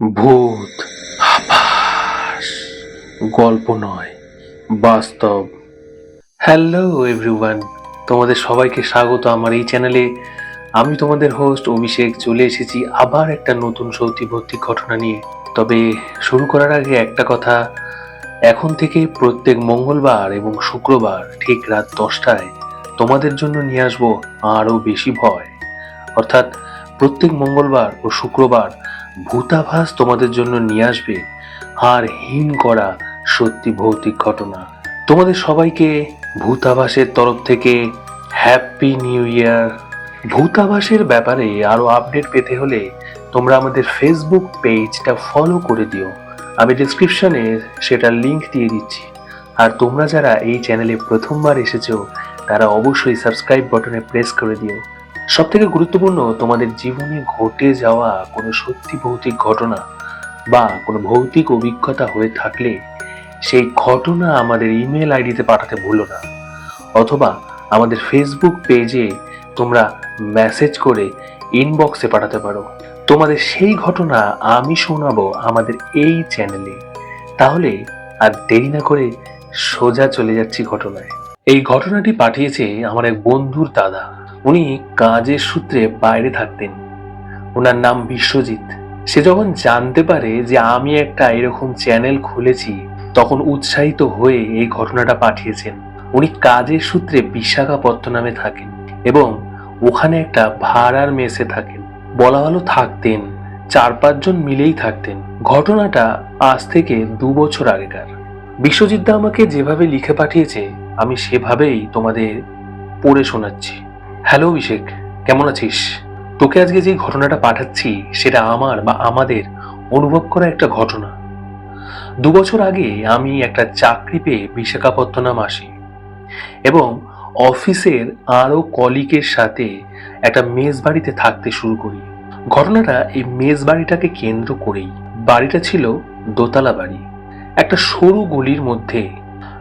ভূত, আভাস। গল্প নয়, বাস্তব। হ্যালো এভরিওয়ান তোমাদের সবাইকে স্বাগত আমার এই চ্যানেলে। আমি তোমাদের হোস্ট অভিষেক। চলে এসেছি আবার একটা নতুন সত্যি ভর্তি ঘটনা নিয়ে। তবে শুরু করার আগে একটা কথা। এখন থেকে প্রত্যেক মঙ্গলবার এবং শুক্রবার ঠিক রাত দশটায় তোমাদের জন্য নিয়ে আসব আরও বেশি ভয়। অর্থাৎ প্রত্যেক মঙ্গলবার ও শুক্রবার ভূতাভাস তোমাদের জন্য নিয়ে আসবে আর হিম করা সত্যি ভৌতিক ঘটনা। তোমাদের সবাইকে ভূতাভাসের তরফ থেকে হ্যাপি নিউ ইয়ার ভূতাভাসের ব্যাপারে আরও আপডেট পেতে হলে তোমরা আমাদের ফেসবুক পেজটা ফলো করে দিও। আমি ডিসক্রিপশনে সেটার লিংক দিয়ে দিচ্ছি। আর তোমরা যারা এই চ্যানেলে প্রথমবার এসেছ, তারা অবশ্যই সাবস্ক্রাইব বাটনে প্রেস করে দিও। সব থেকে গুরুত্বপূর্ণ তোমাদের জীবনে ঘটে যাওয়া কোনো সত্যি ভৌতিক ঘটনা বা কোনো ভৌতিক অভিজ্ঞতা হয়ে থাকলে সেই ঘটনা আমাদের ইমেল আইডিতে পাঠাতে ভুলো না। অথবা আমাদের ফেসবুক পেজে তোমরা মেসেজ করে ইনবক্সে পাঠাতে পারো। তোমাদের সেই ঘটনা আমি শোনাবো আমাদের এই চ্যানেলে তাহলে আর দেরি না করে সোজা চলে যাচ্ছি ঘটনায়। এই ঘটনাটি পাঠিয়েছে আমার এক বন্ধুর দাদা। উনি কাজের সূত্রে বাইরে থাকতেন। ওনার নাম বিশ্বজিৎ। সে যখন জানতে পারে যে আমি একটা এরকম চ্যানেল খুলেছি, তখন উৎসাহিত হয়ে এই ঘটনাটা পাঠিয়েছেন। উনি কাজের সূত্রে বিশাখাপত্তনামে থাকেন এবং ওখানে একটা ভাড়ার মেসে থাকেন। বলা ভালো থাকতেন, চার পাঁচজন মিলেই থাকতেন। ঘটনাটা আজ থেকে দু বছর আগেকার। বিশ্বজিৎ দা আমাকে যেভাবে লিখে পাঠিয়েছে, আমি সেভাবেই তোমাদের পড়ে শোনাচ্ছি। হ্যালো অভিষেক, কেমন আছিস? তোকে আজকে যে ঘটনাটা পাঠাচ্ছি, সেটা আমার বা আমাদের অনুভব করা একটা ঘটনা। দু বছর আগে আমি একটা চাকরি পেয়ে বিশাখাপত্তনম আসি এবং অফিসের আরও কলিকের সাথে একটা মেস বাড়িতে থাকতে শুরু করি। ঘটনাটা এই মেস বাড়িটাকে কেন্দ্র করেই। বাড়িটা ছিল দোতলা বাড়ি। একটা সরু গলির মধ্যে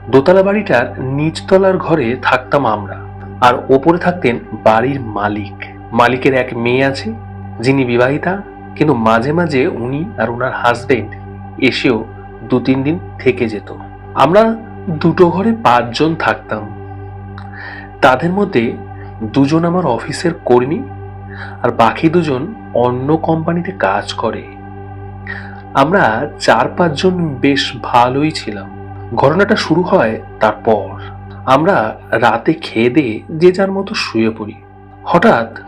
দোতলা বাড়িটার নিচতলার ঘরে থাকতাম আমরা। আর ওপরে থাকতেন বাড়ির মালিক। মালিকের এক মেয়ে আছে, যিনি বিবাহিতা, কিন্তু মাঝে মাঝে উনি আর ওনার হাজবেন্ড এসেও দু তিন দিন থেকে যেত। আমরা দুটো ঘরে পাঁচজন থাকতাম। তাদের মধ্যে দুজন আমার অফিসের কর্মী আর বাকি দুজন অন্য কোম্পানিতে কাজ করে। আমরা চার পাঁচজন বেশ ভালোই ছিলাম। ঘটনাটা শুরু হয় তারপর। আমরা রাতে খেয়ে দিয়ে যে যার মতো শুয়ে পড়ি। হঠাৎ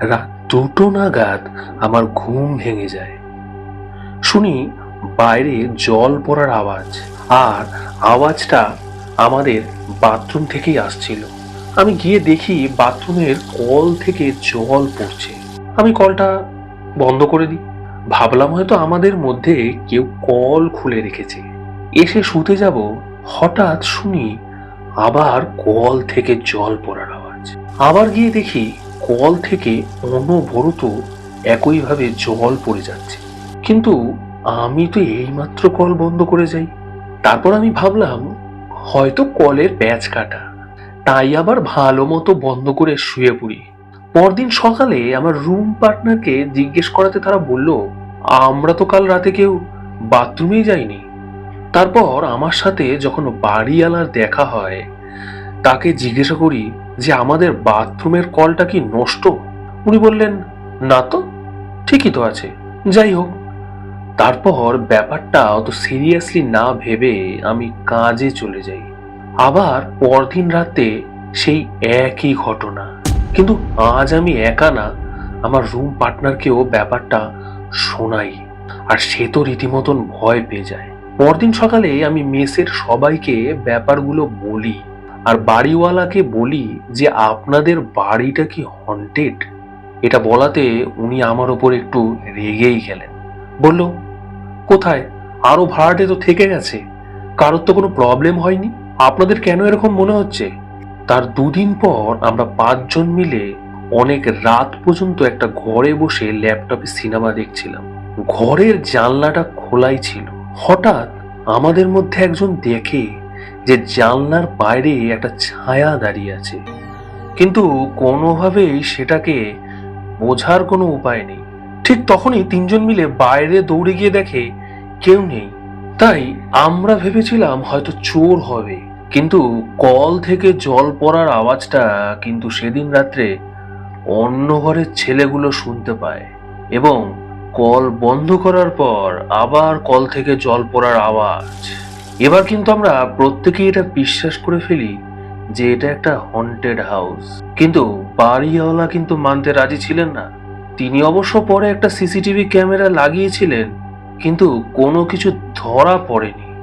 রাত দুটো নাগাদ আমার ঘুম ভেঙে যায়। শুনি বাইরে জল পড়ার আওয়াজ আর আওয়াজটা আমাদের বাথরুম থেকেই আসছিল। আমি গিয়ে দেখি বাথরুমের কল থেকে জল পড়ছে। আমি কলটা বন্ধ করে দিই। ভাবলাম হয়তো আমাদের মধ্যে কেউ কল খুলে রেখেছে। এসে শুতে যাব, হঠাৎ শুনি আবার কল থেকে জল পড়ার আওয়াজ। আবার গিয়ে দেখি কল থেকে অনবরত একইভাবে জল পড়ে যাচ্ছে। কিন্তু আমি তো এইমাত্র কল বন্ধ করে যাই। তারপর আমি ভাবলাম, হয়তো কলের প্যাচ কাটা। তাই আবার ভালো মতো বন্ধ করে শুয়ে পড়ি। পরদিন সকালে আমার রুম পার্টনারকে জিজ্ঞেস করাতে তারা বলল, আমরা তো কাল রাতে কেউ বাথরুমেই যাইনি। তারপর আমার সাথে যখন বাড়িওয়ালার দেখা হয়, তাকে জিজ্ঞাসা করি যে আমাদের বাথরুমের কলটা কি নষ্ট? উনি বললেন, না তো, ঠিকই তো আছে, যাই হোক। তারপর ব্যাপারটা অত সিরিয়াসলি না ভেবে আমি কাজে চলে যাই। আবার পরদিন রাতে সেই একই ঘটনা। কিন্তু আজ আমি একা না, আমার রুম পার্টনারকেও ব্যাপারটা শোনাই। আর সে তো রীতিমতন ভয় পেয়ে যায়। পরদিন সকালে আমি মেসের সবাইকে ব্যাপারগুলো বলি আর বাড়িওয়ালাকে বলি যে আপনাদের বাড়িটা কি হন্টেড এটা বলাতে উনি আমার ওপর একটু রেগেই গেলেন। বলল, কোথায়? আরও ভাড়াটে তো থেকে গেছে। কারোর তো কোনো প্রবলেম হয়নি? আপনাদের কেন এরকম মনে হচ্ছে? তার দুদিন পর আমরা পাঁচজন মিলে অনেক রাত পর্যন্ত একটা ঘরে বসে ল্যাপটপে সিনেমা দেখছিলাম। ঘরের জানলাটা খোলাই ছিল। হঠাৎ আমাদের মধ্যে একজন দেখে যে জানলার বাইরে একটা ছায়া দাঁড়িয়ে আছে। কিন্তু কোনোভাবেই সেটাকে বোঝার কোনো উপায় নেই। ঠিক তখনই তিনজন মিলে বাইরে দৌড়ে গিয়ে দেখে কেউ নেই। তাই আমরা ভেবেছিলাম হয়তো চোর হবে। কিন্তু কল থেকে জল পড়ার আওয়াজটা কিন্তু সেদিন রাত্রে অন্য ঘরের ছেলেগুলো শুনতে পায় এবং কল বন্ধ করার পর আবার কল থেকে জল পড়ার আওয়াজ। এবার কিন্তু আমরা প্রত্যেকেই এটা বিশ্বাস করে ফেলি যে এটা একটা হন্টেড হাউস কিন্তু বাড়িওয়ালা কিন্তু মানতে রাজি ছিলেন না। তিনি অবশ্য পরে একটা সিসিটিভি ক্যামেরা লাগিয়েছিলেন, কিন্তু কোনো কিছু ধরা পড়েনি।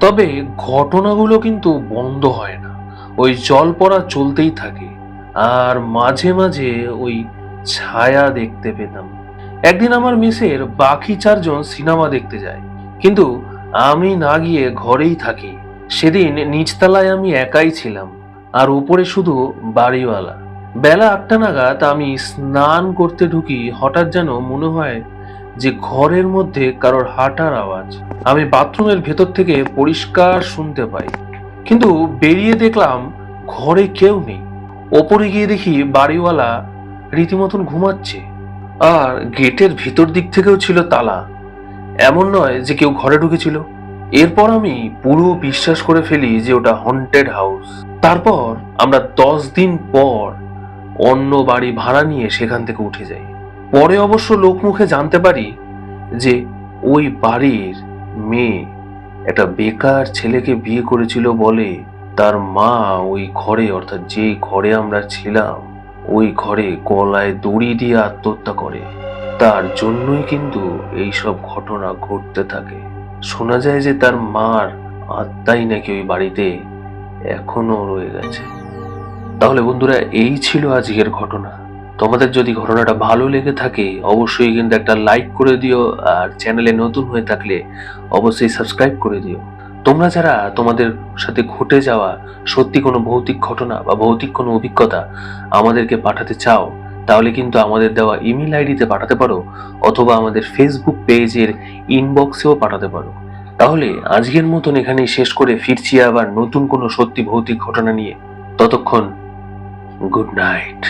তবে ঘটনাগুলো কিন্তু বন্ধ হয় না। ওই জল পড়া চলতেই থাকে। আর মাঝে মাঝে ওই ছায়া দেখতে পেতাম। একদিন আমার মিসের বাকি চারজন সিনেমা দেখতে যায়। কিন্তু আমি না গিয়ে ঘরেই থাকি। সেদিন নিচতলায় আমি একাই ছিলাম, আর উপরে শুধু বাড়িওয়ালা। বেলা আটটা নাগাদ আমি স্নান করতে ঢুকি, হঠাৎ যেন মনে হয় যে ঘরের মধ্যে কারোর হাঁটার আওয়াজ। আমি বাথরুমের ভেতর থেকে পরিষ্কার শুনতে পাই। কিন্তু বেরিয়ে দেখলাম ঘরে কেউ নেই। ওপরে গিয়ে দেখি বাড়িওয়ালা রীতিমতন ঘুমাচ্ছে। আর গেটের ভিতর দিক থেকেও ছিল তালা। এমন নয় যে কেউ ঘরে ঢুকেছিল। এরপর আমি পুরো বিশ্বাস করে ফেলি যে ওটা হন্টেড হাউস তারপর আমরা দশ দিন পর অন্য বাড়ি ভাড়া নিয়ে সেখান থেকে উঠে যাই। পরে অবশ্য লোকমুখে জানতে পারি যে ওই বাড়ির মেয়ে একটা বেকার ছেলেকে বিয়ে করেছিল বলে তার মা ওই ঘরে, অর্থাৎ যেই ঘরে আমরা ছিলাম ওই ঘরে গলায় দড়ি দিয়ে আত্মহত্যা করে। তার জন্যই কিন্তু এই সব ঘটনা ঘটতে থাকে। শোনা যায় যে তার মার আত্মাই নাকি ওই বাড়িতে এখনও রয়ে গেছে। তাহলে বন্ধুরা, এই ছিল আজকের ঘটনা। তোমাদের যদি ঘটনাটা ভালো লেগে থাকে, অবশ্যই কিন্তু একটা লাইক করে দিও, আর চ্যানেলে নতুন হয়ে থাকলে অবশ্যই সাবস্ক্রাইব করে দিও। তোমরা যারা তোমাদের সাথে ঘটে যাওয়া সত্যি কোনো ভৌতিক ঘটনা বা ভৌতিক কোনো অভিজ্ঞতা আমাদেরকে পাঠাতে চাও, তাহলে কিন্তু আমাদের দেওয়া ইমেল আইডিতে পাঠাতে পারো অথবা আমাদের ফেসবুক পেজের ইনবক্সেও পাঠাতে পারো। তাহলে আজকের মতন এখানেই শেষ করে ফিরছি আবার নতুন কোনো সত্যি ভৌতিক ঘটনা নিয়ে। ততক্ষণ গুড নাইট